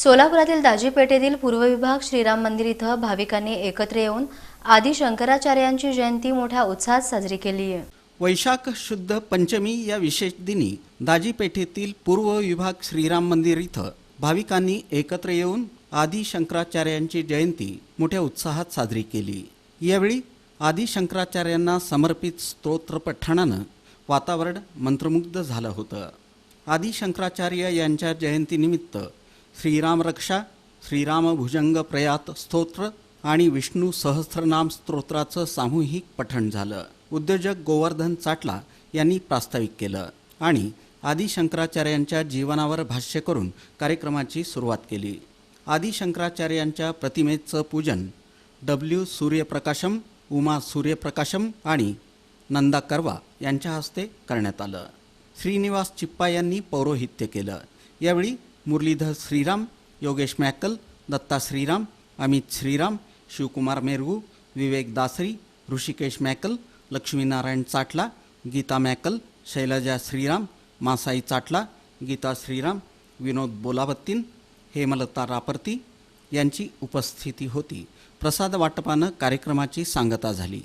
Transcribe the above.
सोलापुरातील दाजीपेठेतील पूर्व विभाग श्रीराम मंदिर इथं भाविकांनी एकत्र येऊन आदी शंकराचार्यांची जयंती मोठ्या उत्साहात साजरी केली आहे. वैशाख शुद्ध पंचमी या विशेष दिनी दाजीपेठेतील पूर्व विभाग श्रीराम मंदिर इथं भाविकांनी एकत्र येऊन आदी शंकराचार्यांची जयंती मोठ्या उत्साहात साजरी केली. यावेळी आदी शंकराचार्यांना समर्पित स्तोत्र पठणानं वातावरण मंत्रमुग्ध झालं होतं. आदी शंकराचार्य यांच्या जयंतीनिमित्त श्रीराम रक्षा श्रीराम भुजंग प्रयात स्तोत्र आणि विष्णू सहस्रनाम स्तोत्राचं सामूहिक पठण झालं. उद्योजक गोवर्धन चाटला यांनी प्रास्ताविक केलं आणि आदी शंकराचार्यांच्या जीवनावर भाष्य करून कार्यक्रमाची सुरुवात केली. आदी शंकराचार्यांच्या प्रतिमेचं पूजन डब्ल्यू सूर्यप्रकाशम उमा सूर्यप्रकाशम आणि नंदा करवा यांच्या हस्ते करण्यात आलं. श्रीनिवास चिप्पा यांनी पौरोहित्य केलं. यावेळी मुरलीधर श्रीराम योगेश मॅकल दत्ता श्रीराम अमित श्रीराम शिवकुमार मेरगू विवेक दासरी ऋषिकेश मॅकल लक्ष्मीनारायण चाटला गीता मॅकल शैलजा श्रीराम मासाई चाटला गीता श्रीराम विनोद बोलावत्तीन हेमलता रापर्ती यांची उपस्थिती होती प्रसाद वाटपानं कार्यक्रमाची सांगता झाली